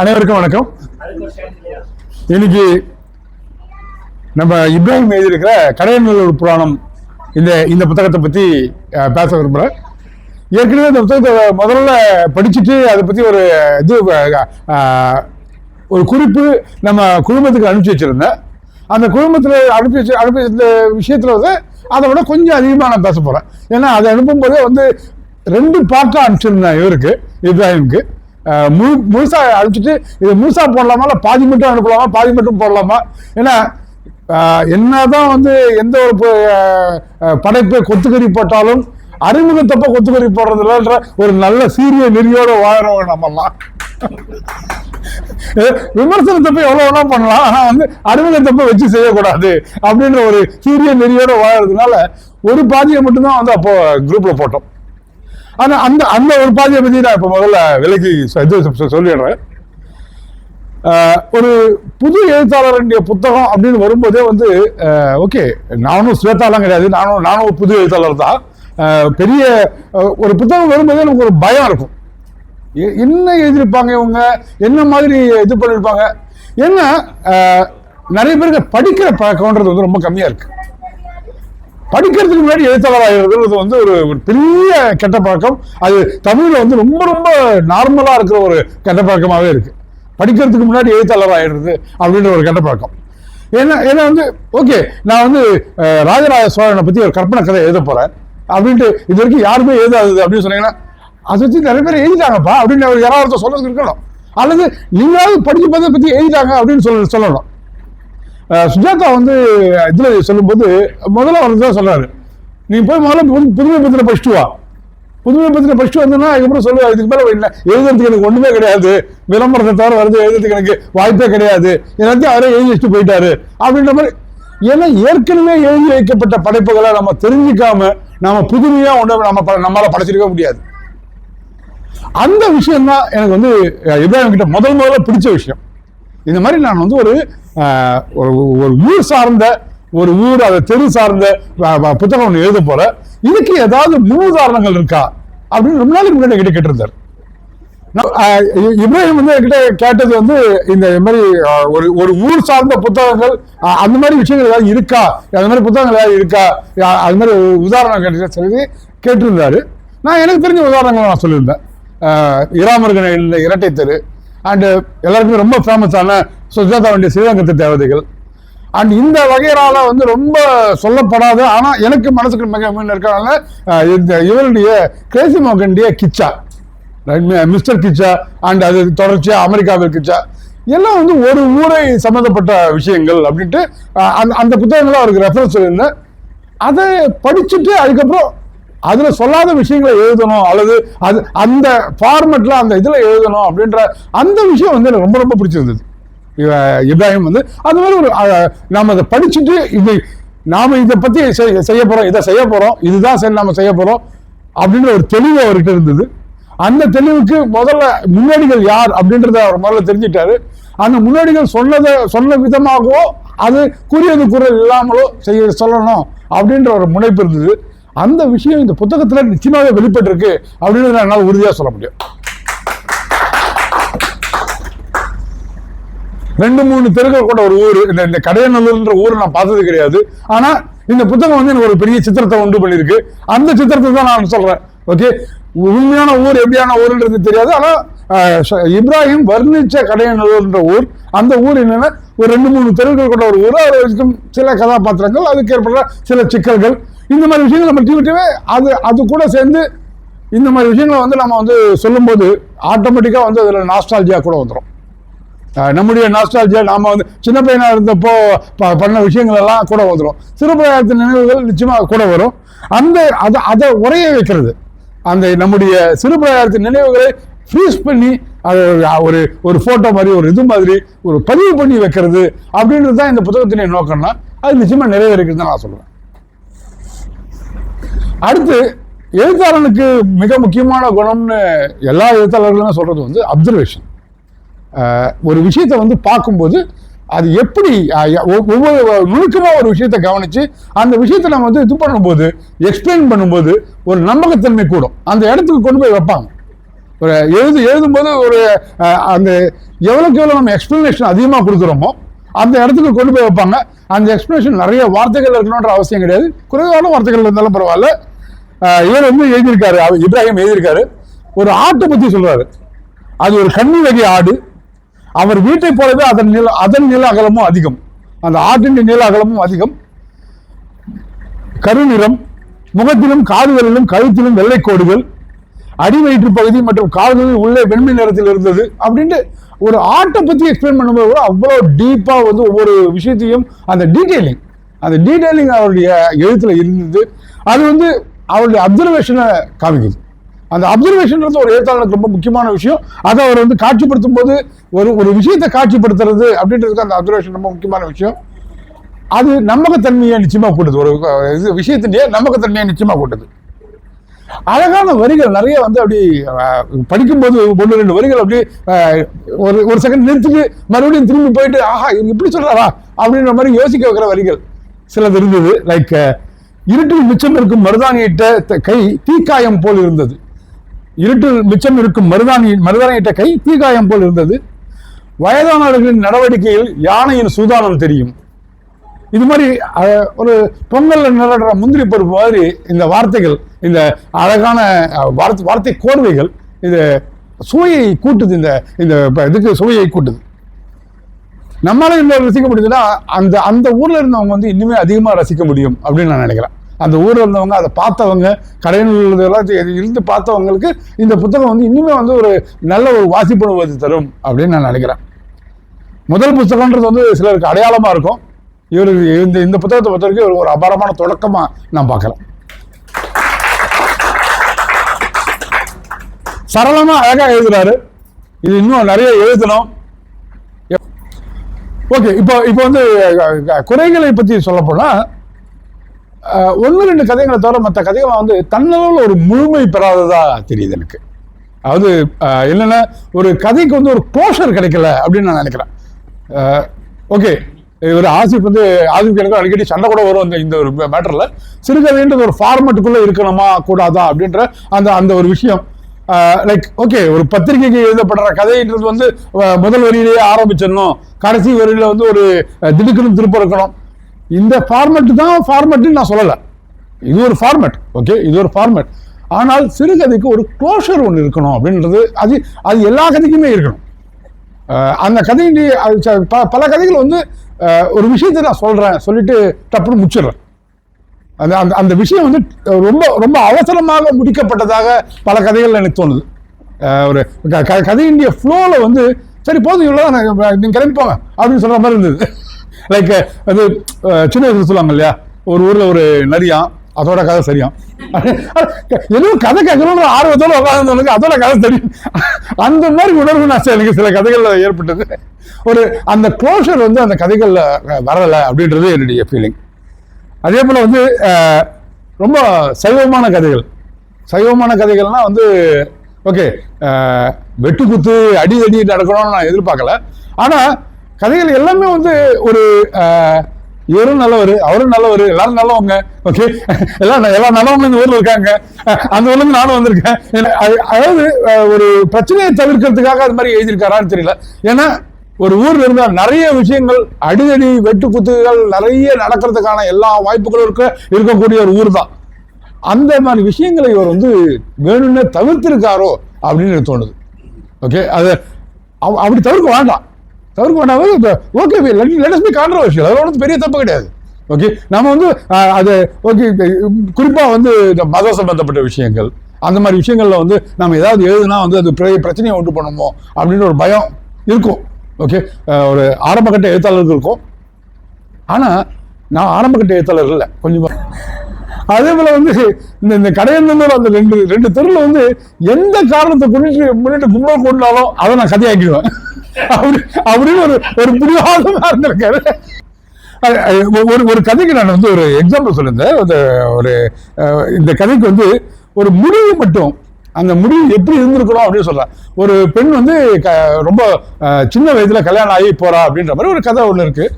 அனைவருக்கும் வணக்கம். இன்னைக்கு நம்ம இப்ராஹிம் எழுதியிருக்கிற கடையநல்லூர் புராணம் இந்த இந்த புத்தகத்தை பற்றி பேச விரும்புகிறேன் ஏற்கனவே இந்த புத்தகத்தை முதல்ல படிச்சுட்டு அதை பற்றி ஒரு இது ஒரு குறிப்பு நம்ம குடும்பத்துக்கு அனுப்பிச்சு வச்சிருந்தேன். அந்த குடும்பத்தில் அனுப்பி வச்சு அனுப்பி வச்ச விஷயத்தில் வந்து அதை விட கொஞ்சம் அதிகமாக நான் பேச போகிறேன் ஏன்னா அதை அனுப்பும்போதே வந்து ரெண்டு பார்ட்டாக அனுப்பிச்சிருந்தேன் இவருக்கு இப்ராஹிமுக்கு. முழு முழுசா அனுப்பிச்சிட்டு இது முழுசா போடலாமா? இல்லை பாதி மட்டும் அனுப்பலாமா? பாதி மட்டும் போடலாமா? ஏன்னா என்ன என்னதான் வந்து எந்த ஒரு படைப்பை கொத்துக்கறி போட்டாலும் அறிமுகத்தப்ப கொத்துக்கறி போடுறது இல்லைன்ற ஒரு நல்ல சீரிய நெறியோட வாழறவங்க நம்மலாம் விமர்சனத்தப்ப எவ்வளவு வேணா பண்ணலாம். ஆனா வந்து அறிமுகத்தப்ப வச்சு செய்யக்கூடாது அப்படின்ற ஒரு சீரிய நெறியோட வாழறதுனால ஒரு பாதியை மட்டும்தான் வந்து அப்போ குரூப்ல போட்டோம். ஆனா அந்த அந்த ஒரு பாதையை பத்தி நான் இப்போ முதல்ல விலைக்கு இது சொல்லிடுறேன். ஒரு புது எழுத்தாளருடைய புத்தகம் அப்படின்னு வரும்போதே வந்து ஓகே நானும் ஸ்வேதாலாம் கிடையாது நானும் நானும் ஒரு புது எழுத்தாளர் தான். பெரிய ஒரு புத்தகம் வரும்போதே நமக்கு ஒரு பயம் இருக்கும். என்ன எழுதியிருப்பாங்க இவங்க? என்ன மாதிரி இது பண்ணியிருப்பாங்க? ஏன்னா நிறைய பேருக்கு படிக்கிற பழக்கம்ன்றது வந்து ரொம்ப கம்மியாக இருக்கு. படிக்கிறதுக்கு முன்னாடி எழுத்தாளராகிறது வந்து ஒரு பெரிய கெட்ட பழக்கம். அது தமிழில் வந்து ரொம்ப ரொம்ப நார்மலாக இருக்கிற ஒரு கெட்ட பழக்கமாகவே இருக்கு. படிக்கிறதுக்கு முன்னாடி எழுத்தாளராகிடுறது அப்படின்ற ஒரு கெட்ட பழக்கம். ஏன்னா ஏன்னா வந்து ஓகே நான் வந்து ராஜராஜ சோழனை பற்றி ஒரு கற்பனை கதை எழுத போகிறேன் அப்படின்ட்டு இது வரைக்கும் யாருமே எழுதாது அப்படின்னு சொன்னீங்கன்னா அதை வச்சு நிறைய பேர் எழுதிட்டாங்கப்பா அப்படின்னு அவர் யாராவது ஒருத்தர் இருக்கணும். அல்லது நீங்களாவது படிச்சு பார்த்ததை பற்றி எழுதிட்டாங்க அப்படின்னு சொல்ல சொல்லணும். சுஜாதா வந்து இதில் சொல்லும்போது முதல்ல அவர் தான் சொல்கிறாரு நீ போய் முதல்ல புதுமை பத்திர படிச்சுட்டு வா. புதுமை பத்திர படிச்சுட்டு வந்தோன்னா அதுக்கப்புறம் சொல்லுவா இதுக்கு மேலே என்ன? எழுதுறதுக்கு எனக்கு ஒன்றுமே கிடையாது. விளம்பரத்தை தவிர வருது எழுதுறதுக்கு எனக்கு வாய்ப்பே கிடையாது. எல்லாத்தையும் அவரே எழுதி வச்சுட்டு போயிட்டாரு. அப்படின்ற மாதிரி ஏன்னா ஏற்கனவே எழுதி வைக்கப்பட்ட படைப்புகளை நம்ம தெரிஞ்சுக்காம நாம புதுமையா ஒன்று நம்ம ப- நம்மளால படைச்சிருக்க முடியாது. அந்த விஷயம் தான் எனக்கு வந்து இப்ராஹிம் கிட்ட முதல் முதல்ல பிடிச்ச விஷயம். இந்த மாதிரி நான் வந்து ஒரு ஒரு ஒரு ஊர் சார்ந்த ஒரு ஊர் அதை தெரு சார்ந்த புத்தகம் ஒன்று எழுத போறேன். இதுக்கு ஏதாவது முன்னுதாரணங்கள் இருக்கா? அப்படின்னு ரொம்ப நாளைக்கு முன்னாடி கிட்ட கேட்டிருந்தார். இப்ராஹிம் வந்து என்கிட்ட கேட்டது வந்து இந்த மாதிரி ஒரு ஒரு ஊர் சார்ந்த புத்தகங்கள் அந்த மாதிரி விஷயங்கள் ஏதாவது இருக்கா? அந்த மாதிரி புத்தகங்கள் ஏதாவது இருக்கா? அது மாதிரி உதாரணம் கேட்டு சொல்லி கேட்டிருந்தாரு. நான் எனக்கு தெரிஞ்ச உதாரணங்களை நான் சொல்லியிருந்தேன். அஹ், இரட்டை தெரு. அண்டு uh, எல்லாருக்குமே ரொம்ப ஃபேமஸான சுஜாதா வண்டிய ஸ்ரீரங்கத்து தேவதைகள். அண்ட் இந்த வகையினால வந்து ரொம்ப சொல்லப்படாது ஆனால் எனக்கு மனசுக்கு மிக மீன் இருக்கிறனால இந்த இவருடைய கிரேசி மோகனுடைய கிச்சா மிஸ்டர் கிச்சா அண்ட் அது தொடர்ச்சியாக அமெரிக்காவில் கிச்சா எல்லாம் வந்து ஒரு ஊரை சம்மந்தப்பட்ட விஷயங்கள் அப்படின்ட்டு அந்த அந்த புத்தகங்களை அவருக்கு ரெஃபரன்ஸ் இருந்தேன் அதை படிச்சுட்டு அதுக்கப்புறம் அதுல சொல்லாத விஷயங்களை எழுதணும் அல்லது அது அந்த ஃபார்மெட்ல அந்த இதுல எழுதணும் அப்படின்ற அந்த விஷயம் வந்து எனக்கு ரொம்ப ரொம்ப பிடிச்சிருந்தது. இப்ராஹிம் வந்து அது மாதிரி ஒரு நாம் நாம அதை படிச்சுட்டு இது நாம இதை பத்தி செய்- செய்ய போறோம் இதை செய்ய போறோம் இதுதான் சரி நாம செய்ய போறோம் அப்படின்ற ஒரு தெளிவு அவர்கிட்ட இருந்தது. அந்த தெளிவுக்கு முதல்ல முன்னோடிகள் யார் அப்படின்றத அவர் முதல்ல தெரிஞ்சிட்டாரு. அந்த முன்னோடிகள் சொன்னதை சொன்ன விதமாகவோ அது கூறியது குரல் இல்லாமலோ செய்ய சொல்லணும் அப்படின்ற ஒரு முனைப்பு இருந்தது. அந்த விஷயம் இந்த புத்தகத்துல நிச்சயமாவே வெளிப்பட்டிருக்கு நான் என்னால் உறுதியா சொல்ல முடியும். ரெண்டு மூணு தெருக்கள் கொண்ட ஒரு ஊர் இந்த இந்த கடையநல்லூர்ன்ற ஊரை நான் பார்த்தது கிடையாது. ஆனா இந்த புத்தகம் வந்து எனக்கு ஒரு பெரிய சித்திரத்தை உண்டு பண்ணியிருக்கு. அந்த சித்திரத்தை தான் நான் சொல்றேன். ஓகே? உண்மையான ஊர் எப்படியான ஊருன்றது தெரியாது. ஆனா இப்ராஹிம் வர்ணிச்ச கடையநல்லூர்ன்ற ஊர் அந்த ஊர் என்னன்னா ஒரு ரெண்டு மூணு தெருக்கள் கொண்ட ஒரு ஊர் அதில் சில கதாபாத்திரங்கள் அதுக்கு ஏற்படுற சில சிக்கல்கள். இந்த மாதிரி விஷயங்கள் நம்ம டிவிட்டவே அது அது கூட சேர்ந்து இந்த மாதிரி விஷயங்களை வந்து நம்ம வந்து சொல்லும்போது ஆட்டோமேட்டிக்காக வந்து அதில் நாஸ்டாலஜியாக கூட வந்துடும் நம்முடைய நாஸ்டாலஜியா நாம் வந்து சின்ன பையனாக இருந்தப்போ ப- பண்ண விஷயங்கள் எல்லாம் கூட வந்துடும் சிறுபிராயத்தின் நினைவுகள் நிச்சயமாக கூட வரும். அந்த அதை அதை உரைய வைக்கிறது. அந்த நம்முடைய சிறுபிராயத்தின் நினைவுகளை ஃப்ரீஸ் பண்ணி அது ஒரு ஒரு ஃபோட்டோ மாதிரி ஒரு இது மாதிரி ஒரு பதிவு பண்ணி வைக்கிறது அப்படின்றது தான் இந்த புத்தகத்தினுடைய நோக்கம்னா அது நிச்சயமாக நிறைவேறிக்கிறது தான் நான் சொல்லுவேன். அடுத்து எழுத்தாளனுக்கு மிக முக்கியமான குணம்னு எல்லா எழுத்தாளர்களுமே சொல்கிறது வந்து அப்சர்வேஷன் ஒரு விஷயத்தை வந்து பார்க்கும்போது அது எப்படி ஒவ்வொரு நுணுக்கமாக ஒரு விஷயத்தை கவனித்து அந்த விஷயத்தை நம்ம வந்து இது பண்ணும்போது எக்ஸ்பிளைன் பண்ணும்போது ஒரு நம்பகத்தன்மை கூடும். அந்த இடத்துக்கு கொண்டு போய் வைப்பாங்க. ஒரு எழுது எழுதும்போது ஒரு அந்த எவ்வளோக்கு எவ்வளோ நம்ம எக்ஸ்பிளனேஷன் அதிகமாக கொடுக்குறோமோ அந்த இடத்துக்கு கொண்டு போய் வைப்பாங்க. அந்த எக்ஸ்பிளேஷன் நிறைய வார்த்தைகள் இருக்கணுன்ற அவசியம் கிடையாது. குறைவான வார்த்தைகள் இருந்தாலும் பரவாயில்ல. இவர் வந்து எழுதியிருக்காரு. அவர் இப்ராஹிம் எழுதியிருக்காரு. ஒரு ஆட்டை பற்றி சொல்றாரு. அது ஒரு கன்னி வகை ஆடு. அவர் வீட்டை போலவே அதன் நில அதன் நில அகலமும் அதிகம். அந்த ஆட்டின் நில அகலமும் அதிகம். கருநிறம் முகத்திலும் காதுகளிலும் கழுத்திலும் வெள்ளை கோடுகள் அடி வயிற்று பகுதி மற்றும் கால்களில் உள்ளே வெண்மை நிறத்தில் இருந்தது அப்படின்ட்டு ஒரு ஆட்டை பற்றி எக்ஸ்பிளைன் பண்ணும்போது கூட அவ்வளோ டீப்பாக வந்து ஒவ்வொரு விஷயத்தையும் அந்த டீட்டெயிலிங் அந்த டீட்டெயிலிங் அவருடைய எழுத்துல இருந்தது. அது வந்து அவருடைய அப்சர்வேஷனை காமிக்குது. அந்த அப்சர்வேஷன்ன்றது ஒரு எழுத்தாளருக்கு ரொம்ப முக்கியமான விஷயம். அதை அவர் வந்து காட்சிப்படுத்தும் போது ஒரு ஒரு விஷயத்தை காட்சிப்படுத்துறது அப்படின்றதுக்கு அந்த அப்சர்வேஷன் ரொம்ப முக்கியமான விஷயம். அது நம்பகத்தன்மையை நிச்சயமா கூட்டுது. ஒரு இது விஷயத்தினுடைய நம்பகத்தன்மையை நிச்சயமா கூட்டுது. அழகான வரிகள் நிறைய வந்து அப்படி படிக்கும்போது ஒன்று ரெண்டு வரிகள் அப்படி ஒரு ஒரு செகண்ட் நிறுத்திட்டு மறுபடியும் திரும்பி போயிட்டு ஆஹா இவங்க இப்படி சொல்றாரா? அப்படின்ற மாதிரி யோசிக்க வைக்கிற வரிகள் சிலது இருந்தது. லைக் இருட்டில் மிச்சம் இருக்கும் மருதாணியிட்ட த- கை தீக்காயம் போல் இருந்தது. இருட்டில் மிச்சம் இருக்கும் மருதாணி மருதாணியிட்ட கை தீக்காயம் போல் இருந்தது. வயதானவர்களின் நடவடிக்கையில் யானையின் சூதானம் தெரியும். இது மாதிரி ஒரு பொங்கலில் நிலடுற முந்திரி பருப்பு மாதிரி இந்த வார்த்தைகள் இந்த அழகான வார்த்தை வார்த்தை கோர்வைகள் இது சுவையை கூட்டுது இந்த இந்த இதுக்கு சுவையை கூட்டுது. நம்மளால இந்த ரசிக்க முடியுதுன்னா அந்த அந்த ஊரில் இருந்தவங்க வந்து இன்னுமே அதிகமாக ரசிக்க முடியும் அப்படின்னு நான் நினைக்கிறேன். அந்த ஊரில் இருந்தவங்க அதை பார்த்தவங்க கடையில் உள்ளதெல்லாம் இருந்து பார்த்தவங்களுக்கு இந்த புத்தகம் வந்து இன்னுமே வந்து ஒரு நல்ல ஒரு வாசிப்புணர்வு தரும் அப்படின்னு நான் நினைக்கிறேன். முதல் புத்தகம்ன்றது வந்து சிலருக்கு அடையாளமாக இருக்கும். இவருக்கு இந்த இந்த புத்தகத்தை பொறுத்த வரைக்கும் ஒரு- ஒரு அபாரமான தொடக்கமா நான் பார்க்குறேன் சரளமா அழகா எழுதுறாரு. இது இன்னும் நிறைய எழுதணும். ஓகே இப்போ இப்போ வந்து குறைகளை பத்தி சொல்ல போனா ஒன்று ரெண்டு கதைகளை தவிர மற்ற கதைகள் வந்து தன்னளவில் ஒரு முழுமை பெறாததா தெரியுது எனக்கு. அதாவது அஹ், ஒரு கதைக்கு வந்து ஒரு க்ளோஷர் கிடைக்கல அப்படின்னு நான் நினைக்கிறேன். ஓகே. இவர் ஆசிப் வந்து ஆசிப் எனக்கு அடிக்கடி சண்டை கூட வரும் அந்த இந்த ஒரு மேட்டர்ல சிறுகதைன்றது ஒரு ஃபார்மட்டுக்குள்ள இருக்கணுமா கூடாதா அப்படின்ற அந்த அந்த ஒரு விஷயம். லைக் ஓகே ஒரு பத்திரிகைக்கு எழுதப்படுற கதைன்றது வந்து முதல் வரியிலேயே ஆரம்பிச்சிடணும். கடைசி வரியில வந்து ஒரு திடுக்கணும் திடுக்குன்னு இருக்கணும். இந்த ஃபார்மெட் தான் ஃபார்மெட்டுன்னு நான் சொல்லலை. இது ஒரு ஃபார்மெட் ஓகே இது ஒரு ஃபார்மெட் ஆனால் சிறுகதைக்கு ஒரு க்ளோஷர் ஒன்று இருக்கணும் அப்படின்றது அது அது எல்லா கதைக்குமே இருக்கணும். அந்த கதையின் அது ப- பல கதைகள் வந்து ஒரு விஷயத்தை நான் சொல்கிறேன் சொல்லிட்டு டப்புன்னு முடிச்சிடுறேன். அந்த அந்த அந்த விஷயம் வந்து ரொம்ப ரொம்ப அவசரமாக முடிக்கப்பட்டதாக பல கதைகள் எனக்கு தோணுது. ஒரு க- க- கதையினுடைய ஃப்ளோவில் வந்து சரி போதும் இவ்வளோ நீங்கள் கிளம்பிப்போங்க அப்படின்னு சொல்கிற மாதிரி இருந்தது. லைக் அது சின்ன வயசுல சொல்லுவாங்க இல்லையா? ஒரு ஊரில் ஒரு நரியான் அதோட கதை சரியாம். ஏதோ கதை கேட்கணும்னு ஆர்வத்தோடு உட்காந்துருக்கு அதோட கதை தெரியும். அந்த மாதிரி உணர்வு நான் எனக்கு சில கதைகளில் ஏற்பட்டது. ஒரு அந்த க்ளோஷர் வந்து அந்த கதைகளில் வரலை அப்படின்றது என்னுடைய ஃபீலிங் அதே போல் வந்து ரொம்ப சைவமான கதைகள். சைவமான கதைகள்னா வந்து ஓகே வெட்டு குத்து அடி அடி நடக்கணும்னு நான் எதிர்பார்க்கல. ஆனால் கதைகள் எல்லாமே வந்து ஒரு இவரும் நல்லவர் அவரும் நல்லவர் எல்லாரும் நல்லவங்க ஓகே எல்லாம் எல்லா நல்லவங்க இந்த ஊரில் இருக்காங்க. அந்த ஊர்லேருந்து நானும் வந்திருக்கேன். அது- அதாவது ஒரு பிரச்சனையை தவிர்க்கிறதுக்காக அது மாதிரி எழுதியிருக்காரான்னு தெரியல. ஏன்னா ஒரு ஊர்ல இருந்தா நிறைய விஷயங்கள் அடிதடி வெட்டு குத்துகள் நிறைய நடக்கிறதுக்கான எல்லா வாய்ப்புகளும் இருக்க இருக்கக்கூடிய ஒரு ஊர் தான் அந்த மாதிரி விஷயங்களை இவர் வந்து வேணும்னே தவிர்த்திருக்காரோ அப்படின்னு எனக்கு தோணுது. ஓகே அது அவ- அப்படி தவிர்க்க வேண்டாம். தவிர்க்க வேண்டாம். ஓகே லெட்டஸ் பி கான்ட்ரவர்ஷியல் அதோட வந்து பெரிய தப்பு கிடையாது. ஓகே நம்ம வந்து அது ஓகே குறிப்பாக வந்து இந்த மத சம்பந்தப்பட்ட விஷயங்கள் அந்த மாதிரி விஷயங்களில் வந்து நம்ம ஏதாவது எழுதுனா வந்து அது பிரச்சனையை உண்டு பண்ணுமோ அப்படின்னு ஒரு பயம் இருக்கும். ஓகே ஒரு ஆரம்பகட்ட எழுத்தாளருக்கு இருக்கும். ஆனால் நான் ஆரம்பகட்ட எழுத்தாளர் இல்லை. கொஞ்சம் அதே போல் வந்து இந்த இந்த கடையந்தூர் அந்த ரெண்டு ரெண்டு தெருவில் வந்து எந்த காரணத்தை கொண்டு முன்னிட்டு கும்பல் கொண்டாலும் அதை நான் கதையாக்கிடுவேன். அப்படி அப்படின்னு ஒரு ஒரு பிடிவாதமா இருந்திருக்காரு. ஒரு ஒரு கதைக்கு நான் வந்து ஒரு எக்ஸாம்பிள் சொல்லியிருந்தேன். ஒரு இந்த கதைக்கு வந்து ஒரு முடிவு மட்டும் அந்த முடிவு எப்படி இருந்திருக்கிறோம் அப்படின்னு சொல்கிறேன் ஒரு பெண் வந்து க- ரொம்ப சின்ன வயதில் கல்யாணம் ஆகி போகிறா அப்படின்ற மாதிரி ஒரு கதை ஒன்று இருக்குது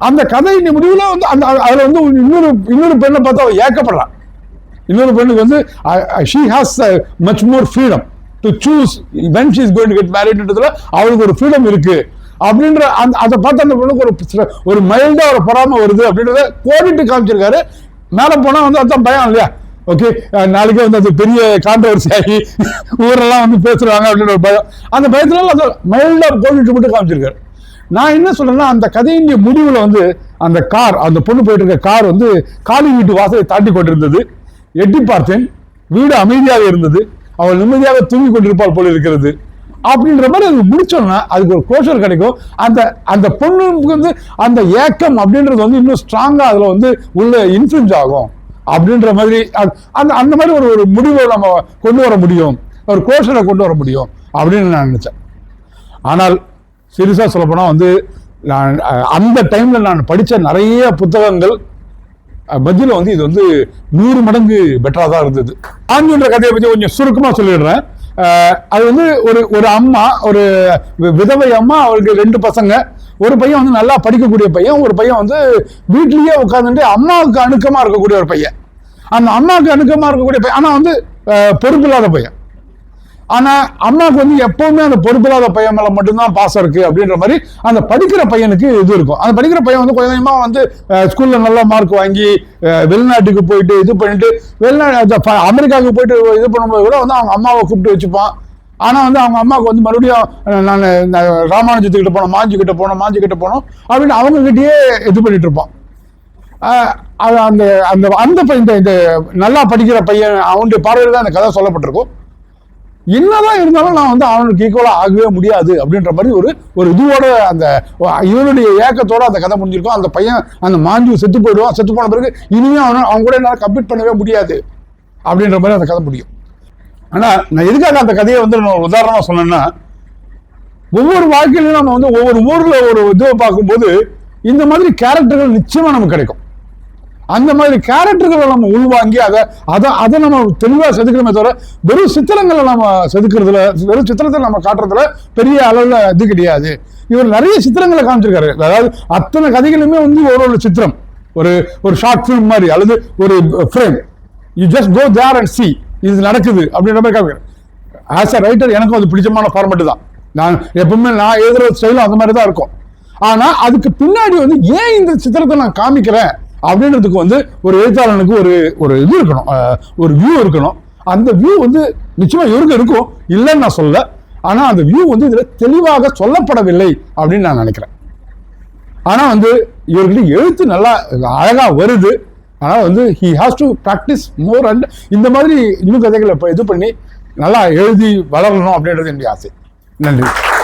அந்த கதையின் முடிவில் வந்து அந்த அதில் வந்து இன்னொரு இன்னொரு பெண்ணை பார்த்து அவள் ஏக்கப்படுறான். இன்னொரு பெண்ணுக்கு வந்து she has much more freedom to choose when she is going get மேரிட்ன்றதுல அவளுக்கு ஒரு ஃப்ரீடம் இருக்குது அப்படின்ற அந்த அதை பார்த்து அந்த பொண்ணுக்கு ஒரு சில- ஒரு மைல்டாக ஒரு பொறாமல் வருது அப்படின்றத கோடிட்டு காமிச்சிருக்காரு. மேலே போனால் வந்து அதான் பயம் இல்லையா? ஓகே நாளைக்கே வந்து அது பெரிய கான்ட்ரவர்சி ஆகி ஊரெல்லாம் வந்து பேசுறாங்க அப்படின்ற ஒரு பயம். அந்த பயத்துல அது மைல்டா கோடிட்டு மட்டும் காமிச்சிருக்காரு. நான் என்ன சொல்றேன்னா அந்த கதையின் முடிவில் வந்து அந்த கார் அந்த பொண்ணு போயிட்டு இருக்க கார் வந்து காலி வீட்டு வாசலை தாண்டி கொண்டிருந்தது. எட்டி பார்த்தேன். வீடு அமைதியாக இருந்தது. அவள் நிம்மதியாக தூங்கி கொண்டிருப்பாள் போல இருக்கிறது. அப்படின்ற மாதிரி அது முடிச்சோம்னா அதுக்கு ஒரு கோஷர் கிடைக்கும். அந்த அந்த பொண்ணுக்கு வந்து அந்த ஏக்கம் அப்படின்றது வந்து இன்னும் ஸ்ட்ராங்காக அதில் வந்து உள்ள இன்ஃப்ளூன்ஸ் ஆகும். அப்படின்ற மாதிரி அது- அந்த அந்த மாதிரி ஒரு ஒரு முடிவை நம்ம கொண்டு வர முடியும். ஒரு கோஷனை கொண்டு வர முடியும் அப்படின்னு நான் நினச்சேன். ஆனால் சீரியஸாக சொல்லப்போனால் வந்து நான் அந்த டைமில் நான் படித்த நிறைய புத்தகங்கள் மத்தியில் வந்து இது வந்து நூறு மடங்கு பெட்டராக தான் இருந்தது. ஆஞ்சுன்ற கதையை பற்றி கொஞ்சம் சுருக்கமாக சொல்லிடுறேன். அது வந்து ஒரு ஒரு அம்மா ஒரு வி- விதவை அம்மா அவருக்கு ரெண்டு பசங்க. ஒரு பையன் வந்து நல்லா படிக்கக்கூடிய பையன் ஒரு பையன் வந்து வீட்லேயே உட்காந்துட்டு அம்மாவுக்கு அணுக்கமாக இருக்கக்கூடிய ஒரு பையன். அந்த அம்மாவுக்கு அணுக்கமாக இருக்கக்கூடிய பையன். ஆனால் வந்து பொறுப்பு பொறுப்பில்லாத பையன். ஆனால் அம்மாவுக்கு வந்து எப்போவுமே அந்த பொறுப்பில்லாத பையன் மேலே மட்டும்தான் பாசம் இருக்குது அப்படின்ற மாதிரி அந்த படிக்கிற பையனுக்கு இது இருக்கும். அந்த படிக்கிற பையன் வந்து கொஞ்சம் வந்து ஸ்கூலில் நல்ல மார்க் வாங்கி வெளிநாட்டுக்கு போயிட்டு இது பண்ணிட்டு வெளிநாடு அமெரிக்காவுக்கு போயிட்டு இது பண்ணும்போது கூட வந்து அவங்க அம்மாவை கூப்பிட்டு வச்சுப்பான். ஆனால் வந்து அவங்க அம்மாவுக்கு வந்து மறுபடியும் நான் ராமானுஜத்துக்கிட்ட போனோம் மாஞ்சிக்கிட்ட போனோம் மாஞ்சிக்கிட்ட போனோம் அப்படின்னு அவங்க இது பண்ணிட்டு இருப்பான் அது அந்த அந்த அந்த பையன் இந்த- இந்த நல்லா படிக்கிற பையன் அவனுடைய பார்வையில் தான் அந்த கதை சொல்லப்பட்டிருக்கும். என்னதான் இருந்தாலும் நான் வந்து அவனுக்கு ஈக்குவலாக ஆகவே முடியாது அப்படின்ற மாதிரி ஒரு ஒரு இதுவோட அந்த இவனுடைய ஏக்கத்தோட அந்த கதை முடிஞ்சிருக்கும். அந்த பையன் அந்த மாஞ்சு செத்து போயிடுவான் செத்து போன பிறகு இனிமே அவன் அவங்க கூட என்னால் கம்ப்ளீட் பண்ணவே முடியாது அப்படின்ற மாதிரி அந்த கதை முடியும். ஆனா நான் எதுக்காக அந்த கதையை வந்து நான் உதாரணமா சொன்னேன்னா ஒவ்வொரு வாழ்க்கையிலும் நம்ம வந்து ஒவ்வொரு ஊர்ல ஒரு இதுவை பார்க்கும்போது இந்த மாதிரி கேரக்டர்கள் நிச்சயமா நமக்கு கிடைக்கும். அந்த மாதிரி கேரக்டர்களை நம்ம உள்வாங்கி அதை அதை அதை நம்ம தெளிவாக செதுக்கணுமே தவிர வெறும் சித்திரங்களை நம்ம செதுக்கிறதுல வெறும் சித்திரத்தை நம்ம காட்டுறதுல பெரிய அளவில் இது கிடையாது. இவர் நிறைய சித்திரங்களை காமிச்சிருக்காரு. அதாவது அத்தனை கதைகளுமே வந்து ஒரு ஒரு சித்திரம். ஒரு ஒரு ஷார்ட் ஃபிலிம் மாதிரி அல்லது ஒரு frame you just go there and see இது நடக்குது அப்படின்ற மாதிரி காமிக்கிறேன் ஆஸ் அ ரைட்டர் எனக்கும் அது பிடிச்சமான ஃபார்மெட் தான். நான் எப்பவுமே நான் எழுதுற ஸ்டைலும் அந்த மாதிரி தான் இருக்கும். ஆனால் அதுக்கு பின்னாடி வந்து ஏன் இந்த சித்திரத்தை நான் காமிக்கிறேன்? அப்படின்றதுக்கு வந்து ஒரு எழுத்தாளனுக்கு ஒரு ஒரு இது இருக்கணும். ஒரு வியூ இருக்கணும். அந்த வியூ வந்து நிச்சயமாக இவருக்கு இருக்கும். இல்லைன்னு நான் சொல்ல ஆனால் அந்த வியூ வந்து இதில் தெளிவாக சொல்லப்படவில்லை அப்படின்னு நான் நினைக்கிறேன். ஆனால் வந்து இவர்கிட்ட எழுத்து நல்லா அழகாக வருது. ஆனால் வந்து he has to practise more and இந்த மாதிரி இன்னும் கதைகளை இது பண்ணி நல்லா எழுதி வளரணும் அப்படின்றது என்னுடைய ஆசை. நன்றி.